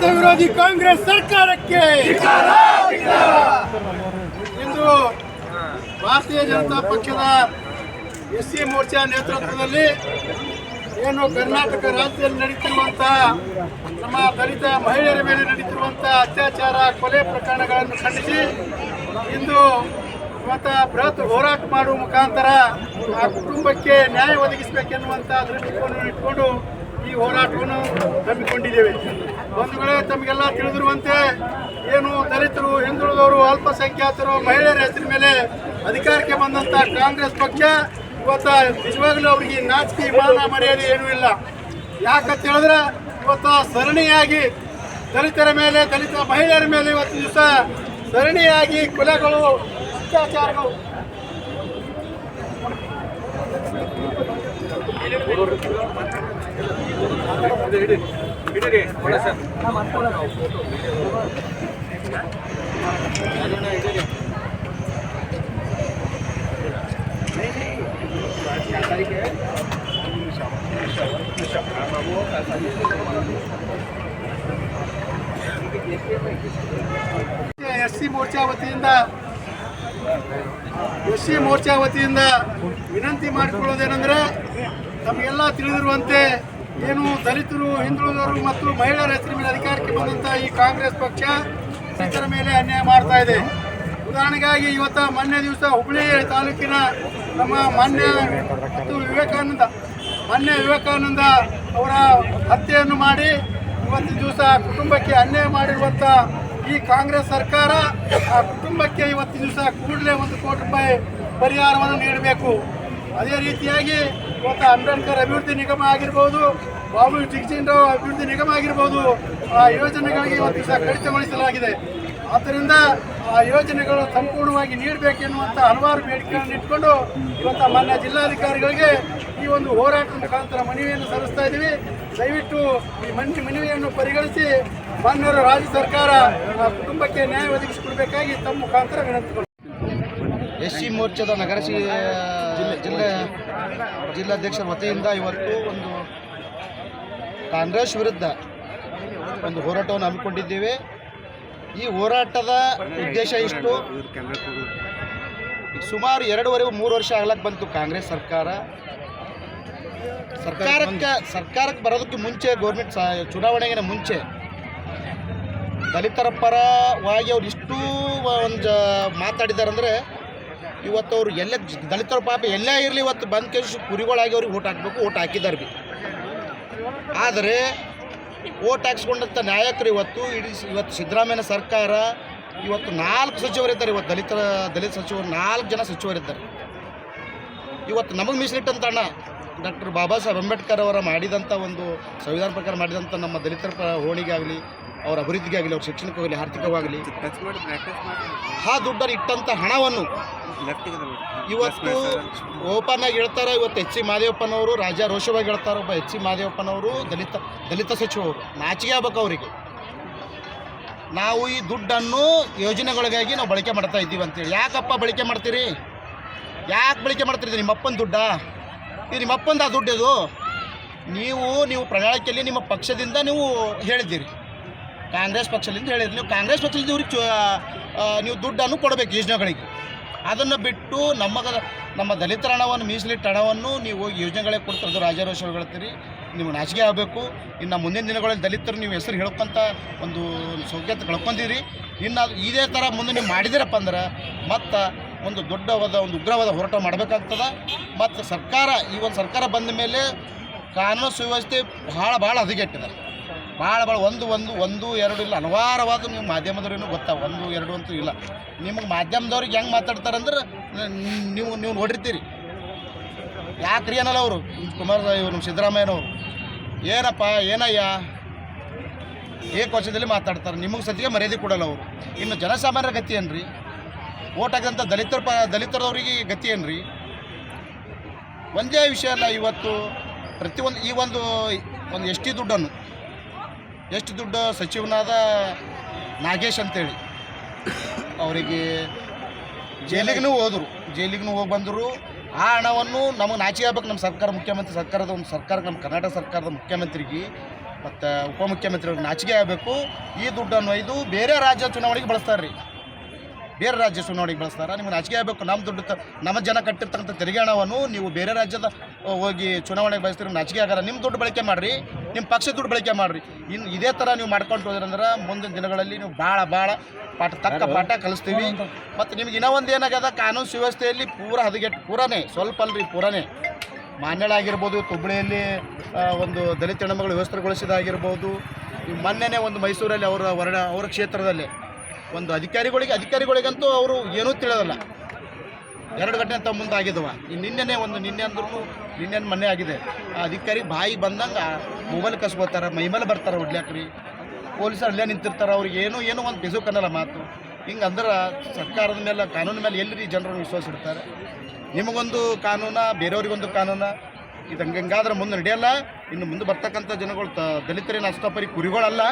ದಲಿತ ವಿರೋಧಿ ಕಾಂಗ್ರೆಸ್ ಸರ್ಕಾರಕ್ಕೆ. ಇಂದು ಭಾರತೀಯ ಜನತಾ ಪಕ್ಷದ ಎಸ್ ಸಿ ಮೋರ್ಚಾ ನೇತೃತ್ವದಲ್ಲಿ ಏನು ಕರ್ನಾಟಕ ರಾಜ್ಯದಲ್ಲಿ ನಡೀತಿರುವಂತಹ ನಮ್ಮ ದಲಿತ ಮಹಿಳೆಯರ ಮೇಲೆ ನಡೀತಿರುವಂತಹ ಅತ್ಯಾಚಾರ, ಕೊಲೆ ಪ್ರಕರಣಗಳನ್ನು ಖಂಡಿಸಿ, ಇಂದು ಇವತ್ತ ಬೃಹತ್ ಹೋರಾಟ ಮಾಡುವ ಮುಖಾಂತರ ಆ ಕುಟುಂಬಕ್ಕೆ ನ್ಯಾಯ ಒದಗಿಸಬೇಕೆನ್ನುವಂಥ ದೃಷ್ಟಿಕೋನವನ್ನು ಇಟ್ಕೊಂಡು ಈ ಹೋರಾಟವನ್ನು ಹಮ್ಮಿಕೊಂಡಿದ್ದೇವೆ. ಬಂಧುಗಳೇ, ತಮಗೆಲ್ಲ ತಿಳಿದಿರುವಂತೆ ಏನು ದಲಿತರು, ಹಿಂದುಳಿದವರು, ಅಲ್ಪಸಂಖ್ಯಾತರು, ಮಹಿಳೆಯರ ಹೆಸರಿನ ಮೇಲೆ ಅಧಿಕಾರಕ್ಕೆ ಬಂದಂತ ಕಾಂಗ್ರೆಸ್ ಪಕ್ಷ ಇವತ್ತು ನಿಜವಾಗ್ಲೂ ಅವರಿಗೆ ನಾಚಿಕೆ ಮಾನ ಮರ್ಯಾದೆ ಏನೂ ಇಲ್ಲ. ಯಾಕಂತ ಹೇಳಿದ್ರೆ ಇವತ್ತು ಸರಣಿಯಾಗಿ ದಲಿತರ ಮೇಲೆ, ದಲಿತ ಮಹಿಳೆಯರ ಮೇಲೆ ಇವತ್ತು ದಿವಸ ಸರಣಿಯಾಗಿ ಕೊಲೆಗಳು ಅತ್ಯಾಚಾರಗಳು ಎಸ್ ಸಿ ಮೋರ್ಚಾ ವತಿಯಿಂದ ಎಸ್ ಸಿ ಮೋರ್ಚಾ ವತಿಯಿಂದ ವಿನಂತಿ ಮಾಡಿಕೊಳ್ಳೋದೇನೆಂದ್ರೆ ತಮಗೆಲ್ಲ ತಿಳಿದಿರುವಂತೆ ಏನು ದಲಿತರು, ಹಿಂದುಳಿದವರು ಮತ್ತು ಮಹಿಳೆಯರ ಹೆಸರಿನ ಮೇಲೆ ಅಧಿಕಾರಕ್ಕೆ ಬಂದಂಥ ಈ ಕಾಂಗ್ರೆಸ್ ಪಕ್ಷ ರೈತರ ಮೇಲೆ ಅನ್ಯಾಯ ಮಾಡ್ತಾ ಇದೆ. ಉದಾಹರಣೆಗಾಗಿ ಇವತ್ತ ಮೊನ್ನೆ ದಿವಸ ಹುಬ್ಬಳ್ಳಿ ತಾಲೂಕಿನ ನಮ್ಮ ಮಾನ್ಯ ಮತ್ತು ವಿವೇಕಾನಂದ, ಮಾನ್ಯ ವಿವೇಕಾನಂದ ಅವರ ಹತ್ಯೆಯನ್ನು ಮಾಡಿ ಇವತ್ತು ದಿವಸ ಕುಟುಂಬಕ್ಕೆ ಅನ್ಯಾಯ ಮಾಡಿರುವಂಥ ಈ ಕಾಂಗ್ರೆಸ್ ಸರ್ಕಾರ ಆ ಕುಟುಂಬಕ್ಕೆ ಇವತ್ತು ದಿವಸ ಕೂಡಲೇ ಒಂದು ಕೋಟಿ ರೂಪಾಯಿ ಪರಿಹಾರವನ್ನು ನೀಡಬೇಕು. ಅದೇ ರೀತಿಯಾಗಿ ಇವತ್ತು ಅಂಬೇಡ್ಕರ್ ಅಭಿವೃದ್ಧಿ ನಿಗಮ ಆಗಿರ್ಬೋದು, ಬಾಬು ಜಗಜೀವನರಾವ್ ಅಭಿವೃದ್ಧಿ ನಿಗಮ ಆಗಿರ್ಬೋದು, ಆ ಯೋಜನೆಗಳಿಗೆ ಇವತ್ತು ದಿವಸ ಕಡಿತಗೊಳಿಸಲಾಗಿದೆ ಆದ್ದರಿಂದ ಆ ಯೋಜನೆಗಳು ಸಂಪೂರ್ಣವಾಗಿ ನೀಡಬೇಕೆನ್ನುವಂಥ ಹಲವಾರು ಬೇಡಿಕೆಗಳನ್ನು ಇಟ್ಕೊಂಡು ಇವತ್ತು ಮಾನ್ಯ ಜಿಲ್ಲಾಧಿಕಾರಿಗಳಿಗೆ ಈ ಒಂದು ಹೋರಾಟದ ಮುಖಾಂತರ ಮನವಿಯನ್ನು ಸಲ್ಲಿಸ್ತಾ ಇದ್ದೀವಿ. ದಯವಿಟ್ಟು ಈ ಮನವಿ ಮನವಿಯನ್ನು ಪರಿಗಣಿಸಿ ಮಾನ್ಯರು ರಾಜ್ಯ ಸರ್ಕಾರ ಕುಟುಂಬಕ್ಕೆ ನ್ಯಾಯ ಒದಗಿಸಿಕೊಡ್ಬೇಕಾಗಿ ತಮ್ಮ ಮುಖಾಂತರ ವಿನಂತಿ ಎಸ್ ಸಿ ಮೋರ್ಚಾದ ನಗರ ಸಿ ಜಿಲ್ಲೆ ಜಿಲ್ಲಾಧ್ಯಕ್ಷರ ವತಿಯಿಂದ ಇವತ್ತು ಒಂದು ಕಾಂಗ್ರೆಸ್ ವಿರುದ್ಧ ಒಂದು ಹೋರಾಟವನ್ನು ಹಮ್ಮಿಕೊಂಡಿದ್ದೇವೆ. ಈ ಹೋರಾಟದ ಉದ್ದೇಶ ಇಷ್ಟು. ಸುಮಾರು ಎರಡೂವರೆ ಮೂರು ವರ್ಷ ಆಗ್ಲಕ್ಕೆ ಬಂತು ಕಾಂಗ್ರೆಸ್ ಸರ್ಕಾರ. ಸರ್ಕಾರಕ್ಕೆ ಸರ್ಕಾರಕ್ಕೆ ಬರೋದಕ್ಕೆ ಮುಂಚೆ ಗೌರ್ಮೆಂಟ್ ಚುನಾವಣೆಗಿನ ಮುಂಚೆ ದಲಿತರ ಪರವಾಗಿ ಅವ್ರು ಇಷ್ಟು ಒಂದು ಮಾತಾಡಿದ್ದಾರೆ ಅಂದರೆ ಇವತ್ತು ಅವ್ರು ಎಲ್ಲ ದಲಿತರ ಪಾಪ ಎಲ್ಲೇ ಇರಲಿ ಇವತ್ತು ಬಂದ್ ಕೆಲಸ ಕುರಿಗಳಾಗಿ ಅವ್ರಿಗೆ ಓಟ್ ಹಾಕಬೇಕು, ಓಟ್ ಹಾಕಿದ್ದಾರೆ ಭೀ ಆದರೆ ಓಟ್ ಹಾಕ್ಸ್ಕೊಂಡಂಥ ನಾಯಕರು ಇವತ್ತು, ಇಡೀ ಇವತ್ತು ಸಿದ್ದರಾಮಯ್ಯ ಸರ್ಕಾರ ಇವತ್ತು ನಾಲ್ಕು ಸಚಿವರಿದ್ದಾರೆ ಇವತ್ತು ದಲಿತರ, ದಲಿತ ಸಚಿವರು ನಾಲ್ಕು ಜನ ಸಚಿವರಿದ್ದಾರೆ ಇವತ್ತು ನಮಗೆ ಮೀಸಲಿಟ್ಟಂತ ಅಣ್ಣ, ಡಾಕ್ಟರ್ ಬಾಬಾ ಸಾಹೇಬ್ ಅಂಬೇಡ್ಕರ್ ಅವರ ಮಾಡಿದಂಥ ಒಂದು ಸಂವಿಧಾನ ಪ್ರಕಾರ ಮಾಡಿದಂಥ ನಮ್ಮ ದಲಿತರ ಹೋಣಿಗೆ ಆಗಲಿ ಅವರ ಅಭಿವೃದ್ಧಿಗೆ ಆಗಲಿ ಅವ್ರ ಶಿಕ್ಷಣಕ್ಕಾಗಲಿ ಆರ್ಥಿಕವಾಗಲಿ ಆ ದುಡ್ಡನ್ನು ಇಟ್ಟಂಥ ಹಣವನ್ನು ಇವತ್ತು ಓಪನ್ ಆಗಿ ಹೇಳ್ತಾರೆ ಇವತ್ತು ಎಚ್ ಸಿ ಮಾದೇವಪ್ಪನವರು ರಾಜ ರೋಷವಾಗಿ ಹೇಳ್ತಾರೆ ಒಬ್ಬ ಎಚ್ ಸಿ ಮಾದೇವಪ್ಪನವರು ದಲಿತ ದಲಿತ ಸಚಿವರು ನಾಚಿಕೆ ಆಗ್ಬೇಕು ಅವರಿಗೆ. ನಾವು ಈ ದುಡ್ಡನ್ನು ಯೋಜನೆಗಳಿಗಾಗಿ ನಾವು ಬಳಕೆ ಮಾಡ್ತಾ ಇದ್ದೀವಿ ಅಂತೇಳಿ. ಯಾಕಪ್ಪ ಬಳಕೆ ಮಾಡ್ತೀರಿ? ಯಾಕೆ ಬಳಕೆ ಮಾಡ್ತೀರಿ? ನಿಮ್ಮಪ್ಪನ ದುಡ್ಡ. ಇದು ನಿಮ್ಮಪ್ಪಂದ ಆ ದುಡ್ಡು ಇದು. ನೀವು ನೀವು ಪ್ರಣಾಳಿಕೆಯಲ್ಲಿ ನಿಮ್ಮ ಪಕ್ಷದಿಂದ ನೀವು ಹೇಳಿದ್ದೀರಿ. ಕಾಂಗ್ರೆಸ್ ಪಕ್ಷದಿಂದ ಹೇಳಿದ್ರು. ನೀವು ಕಾಂಗ್ರೆಸ್ ಪಕ್ಷದಿಂದ ಇವ್ರಿಗೆ ಚೋ ನೀವು ದುಡ್ಡನ್ನು ಕೊಡಬೇಕು ಯೋಜನೆಗಳಿಗೆ. ಅದನ್ನು ಬಿಟ್ಟು ನಮ್ಮ ನಮ್ಮ ದಲಿತರ ಹಣವನ್ನು, ಮೀಸಲಿಟ್ಟ ಹಣವನ್ನು ನೀವು ಹೋಗಿ ಯೋಜನೆಗಳಿಗೆ ಕೊಡ್ತಿರೋದು ರಾಜಾರೋಷ ಹೇಳ್ತೀರಿ. ನೀವು ನಾಚಿಕೆ ಆಗಬೇಕು. ಇನ್ನು ಮುಂದಿನ ದಿನಗಳಲ್ಲಿ ದಲಿತರು ನೀವು ಹೆಸರು ಹೇಳ್ಕೊಂತ ಒಂದು ಸೌಖ್ಯತೆ ಕಳ್ಕೊಂಡಿರಿ. ಇನ್ನು ಅದು ಇದೇ ಥರ ಮುಂದೆ ನೀವು ಮಾಡಿದಿರಪ್ಪ ಅಂದ್ರೆ ಮತ್ತು ಒಂದು ದೊಡ್ಡವಾದ, ಒಂದು ಉಗ್ರವಾದ ಹೋರಾಟ ಮಾಡಬೇಕಾಗ್ತದೆ. ಮತ್ತು ಸರ್ಕಾರ, ಈ ಒಂದು ಸರ್ಕಾರ ಬಂದ ಮೇಲೆ ಕಾನೂನು ಸುವ್ಯವಸ್ಥೆ ಭಾಳ ಭಾಳ ಹದಗೆಟ್ಟಿದೆ. ಭಾಳ ಭಾಳ ಒಂದು ಒಂದು ಒಂದು, ಎರಡು ಇಲ್ಲ. ಹಲವಾರವಾದ ನೀವು ಮಾಧ್ಯಮದವ್ರೇನು ಗೊತ್ತಾ? ಒಂದು, ಎರಡು ಅಂತೂ ಇಲ್ಲ. ನಿಮಗೆ ಮಾಧ್ಯಮದವ್ರಿಗೆ ಹೆಂಗೆ ಮಾತಾಡ್ತಾರಂದ್ರೆ ನೀವು ನೀವು ನೋಡಿರ್ತೀರಿ. ಯಾಕ್ರಿ ಏನಲ್ಲ ಅವರು? ಕುಮಾರ ಇವರು ಸಿದ್ದರಾಮಯ್ಯನವರು ಏನಪ್ಪ, ಏನಯ್ಯ? ವರ್ಷದಲ್ಲಿ ಮಾತಾಡ್ತಾರೆ. ನಿಮಗೆ ಸತ್ತಿಗೆ ಮರ್ಯಾದೆ ಕೊಡಲ್ಲ ಅವರು. ಇನ್ನು ಜನಸಾಮಾನ್ಯರ ಗತಿ ಏನ್ರಿ? ಓಟ್ ಹಾಕಿದಂಥ ದಲಿತರ ಪ ದಲಿತರವರಿಗೆ ಗತಿ ಏನ್ರಿ? ಒಂದೇ ವಿಷಯ ಅಲ್ಲ, ಇವತ್ತು ಪ್ರತಿಯೊಂದು ಈ ಒಂದು ಒಂದು ಎಸ್ ಟಿ ದುಡ್ಡನ್ನು ಎಷ್ಟು ದುಡ್ಡು ಸಚಿವನಾದ ನಾಗೇಶ್ ಅಂತೇಳಿ. ಅವರಿಗೆ ಜೈಲಿಗೂ ಹೋದರು. ಜೈಲಿಗೂ ಹೋಗಿ ಬಂದರು. ಆ ಹಣವನ್ನು ನಮಗೆ ನಾಚಿ ಆಗ್ಬೇಕು ನಮ್ಮ ಸರ್ಕಾರ ಮುಖ್ಯಮಂತ್ರಿ ಸರ್ಕಾರದ ಒಂದು ಸರ್ಕಾರ ನಮ್ಮ ಕರ್ನಾಟಕ ಸರ್ಕಾರದ ಮುಖ್ಯಮಂತ್ರಿಗೆ, ಮತ್ತು ಉಪಮುಖ್ಯಮಂತ್ರಿಗಳು ನಾಚಿಕೆ ಆಗಬೇಕು. ಈ ದುಡ್ಡನ್ನು ಒಯ್ದು ಬೇರೆ ರಾಜ್ಯ ಚುನಾವಣೆಗೆ ಬಳಸ್ತಾರೆ ರೀ. ಬೇರೆ ರಾಜ್ಯ ಚುನಾವಣೆಗೆ ಬಳಸ್ತಾರೆ. ನಿಮ್ಗೆ ನಾಚಿಕೆ ಆಗಬೇಕು. ನಮ್ಮ ದುಡ್ಡು ನಮ್ಮ ಜನ ಕಟ್ಟಿರ್ತಕ್ಕಂಥ ತೆರಿಗೆ ಹಣವನ್ನು ನೀವು ಬೇರೆ ರಾಜ್ಯದ, ಹೋಗಿ ಚುನಾವಣೆಗೆ ಬಳಸ್ತೀರಿ ನಾಚಿಕೆ ಆಗಲ್ಲ. ನಿಮ್ಮ ದುಡ್ಡು ಬಳಕೆ ಮಾಡಿರಿ. ನಿಮ್ಮ ಪಕ್ಷ ದುಡ್ಡು ಬಳಕೆ ಮಾಡಿರಿ. ಇನ್ನು ಇದೇ ಥರ ನೀವು ಮಾಡ್ಕೊಂಡು ಹೋದ್ರಂದ್ರೆ ಮುಂದಿನ ದಿನಗಳಲ್ಲಿ ನೀವು ಭಾಳ ಭಾಳ ಪಾಠ ತಕ್ಕ ಪಾಠ ಕಲಿಸ್ತೀವಿ. ಮತ್ತು ನಿಮ್ಗೆ ಇನ್ನೂ ಒಂದು ಏನಾಗ್ಯದ? ಕಾನೂನು ಸುವ್ಯವಸ್ಥೆಯಲ್ಲಿ ಪೂರ ಹದಗೆಟ್ಟು ಪೂರನೇ ಸ್ವಲ್ಪ ಅಲ್ರಿ ಪೂರನೇ. ಮಾನ್ಯಳಾಗಿರ್ಬೋದು ಹುಬ್ಬಳ್ಳಿಯಲ್ಲಿ ಆ, ಒಂದು ದಲಿತ ಹೆಣ್ಮಗಳು ವ್ಯವಸ್ಥೆಗೊಳಿಸಿದಾಗಿರ್ಬೋದು ಮೊನ್ನೆನೇ ಒಂದು ಮೈಸೂರಲ್ಲಿ ಅವರ ವರ್ಣ ಅವರ ಕ್ಷೇತ್ರದಲ್ಲಿ ಒಂದು ಅಧಿಕಾರಿಗಳಿಗೆ ಅಧಿಕಾರಿಗಳಿಗಂತೂ ಅವರು ಏನೂ ತಿಳಿಯೋದಿಲ್ಲ ಎರಡು ಗಂಟೆ ಅಂತ ಮುಂದೆ ಆಗಿದ್ದವ ಈ ನಿನ್ನೆನೇ ಒಂದು ನಿನ್ನೆ ಅಂದ್ರೂ ನಿನ್ನೆ ಮೊನ್ನೆ ಆಗಿದೆ. ಆ ಅಧಿಕಾರಿ ಬಾಯಿ ಬಂದಂಗೆ ಮೊಬೈಲ್ ಕಸ್ಕೋತಾರೆ, ಮೈಮೇಲೆ ಬರ್ತಾರೆ ಹೊಡ್ಲಾಕ್ರಿ ಪೊಲೀಸರು ಅಲ್ಲೇ ನಿಂತಿರ್ತಾರೆ, ಅವ್ರಿಗೆ ಏನೋ ಏನೋ ಒಂದು ಬಿಸು ಕನ್ನಲ್ಲ ಮಾತು. ಹಿಂಗೆ ಅಂದ್ರೆ ಸರ್ಕಾರದ ಮೇಲೆ ಕಾನೂನು ಮೇಲೆ ಎಲ್ಲಿ ಜನರು ವಿಶ್ವಾಸ ಇಡ್ತಾರೆ? ನಿಮಗೊಂದು ಕಾನೂನ, ಬೇರೆಯವ್ರಿಗೊಂದು ಕಾನೂನ? ಇದು ಹಂಗೆ ಹಂಗಾದ್ರೆ ಮುಂದೆ ನಡೆಯಲ್ಲ. ಇನ್ನು ಮುಂದೆ ಬರ್ತಕ್ಕಂಥ ಜನಗಳು ತ ದಲಿತರೇನು ಅಷ್ಟಪರಿ ಕುರಿಗಳಲ್ಲ.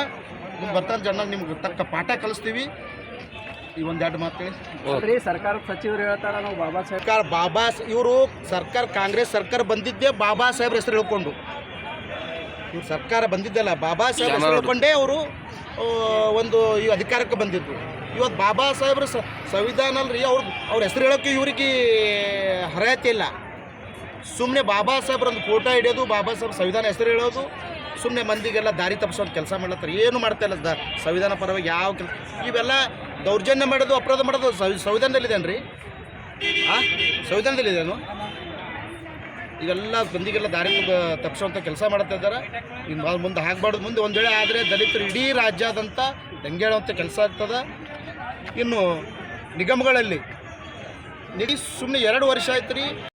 ಮುಂದೆ ಬರ್ತಕ್ಕಂಥ ಜನ ನಿಮ್ಗೆ ತಕ್ಕ ಪಾಠ ಕಲಿಸ್ತೀವಿ. ಈ ಒಂದೆರಡು ಮಾತು ಹೇಳಿ. ರೀ ಸರ್ಕಾರದ ಸಚಿವರು ಹೇಳ್ತಾರ ನಾವು ಬಾಬಾ ಸಾಹೇಬ್ ಸರ್ಕಾರ ಬಾಬಾ ಇವರು ಸರ್ಕಾರ ಕಾಂಗ್ರೆಸ್ ಸರ್ಕಾರ ಬಂದಿದ್ದೇ ಬಾಬಾ ಸಾಹೇಬ್ರ ಹೆಸರು ಹೇಳ್ಕೊಂಡು. ಇವ್ರು ಸರ್ಕಾರ ಬಂದಿದ್ದಲ್ಲ ಬಾಬಾ ಸಾಹೇಬ್ ಹೆಸರು ಹೇಳ್ಕೊಂಡೇ ಅವರು ಒಂದು ಈ ಅಧಿಕಾರಕ್ಕೆ ಬಂದಿದ್ದು. ಇವತ್ತು ಬಾಬಾ ಸಾಹೇಬ್ರ ಸಂವಿಧಾನ ಅಲ್ರಿ ಅವ್ರ ಅವ್ರ ಹೆಸರು ಹೇಳೋಕ್ಕೆ ಇವ್ರಿಗೆ ಅರ್ಹತೆ ಇಲ್ಲ. ಸುಮ್ಮನೆ ಬಾಬಾ ಸಾಹೇಬ್ರ ಒಂದು ಫೋಟೋ ಹಿಡಿಯೋದು ಬಾಬಾ ಸಾಹೇಬ್ ಸಂವಿಧಾನ ಹೆಸರು ಹೇಳೋದು ಸುಮ್ಮನೆ ಮಂದಿಗೆಲ್ಲ ದಾರಿ ತಪ್ಪಿಸೋದು ಕೆಲಸ ಮಾಡ್ಲತ್ತಾರೆ. ಏನು ಮಾಡ್ತಾ ಇಲ್ಲ ದ ಸಂವಿಧಾನ ಪರವಾಗಿ ಯಾವ ಕೆಲಸ ಇವೆಲ್ಲ ದೌರ್ಜನ್ಯ ಮಾಡೋದು, ಅಪರಾಧ ಮಾಡೋದು ಸಂವಿ ಸಂವಿಧಾನದಲ್ಲಿದೇನು ಆ? ಸಂವಿಧಾನದಲ್ಲಿದೇನು ಇವೆಲ್ಲ ಬಂದಿಗೆಲ್ಲ ದಾರಿ ತಪ್ಪಿಸುವಂಥ ಕೆಲಸ ಮಾಡ್ತಾ ಇದ್ದಾರೆ. ಇನ್ನು ಮುಂದೆ ಆಗಬಾರ್ದು. ಮುಂದೆ ಒಂದು ವೇಳೆ ಆದರೆ ದಲಿತರು ಇಡೀ ರಾಜ್ಯಾದಂಥ ದಂಗೇಳುವಂಥ ಕೆಲಸ ಆಗ್ತದೆ. ಇನ್ನು ನಿಗಮಗಳಲ್ಲಿ ನಿಡಿ ಸುಮ್ಮನೆ ಎರಡು ವರ್ಷ ಆಯ್ತು ರೀ.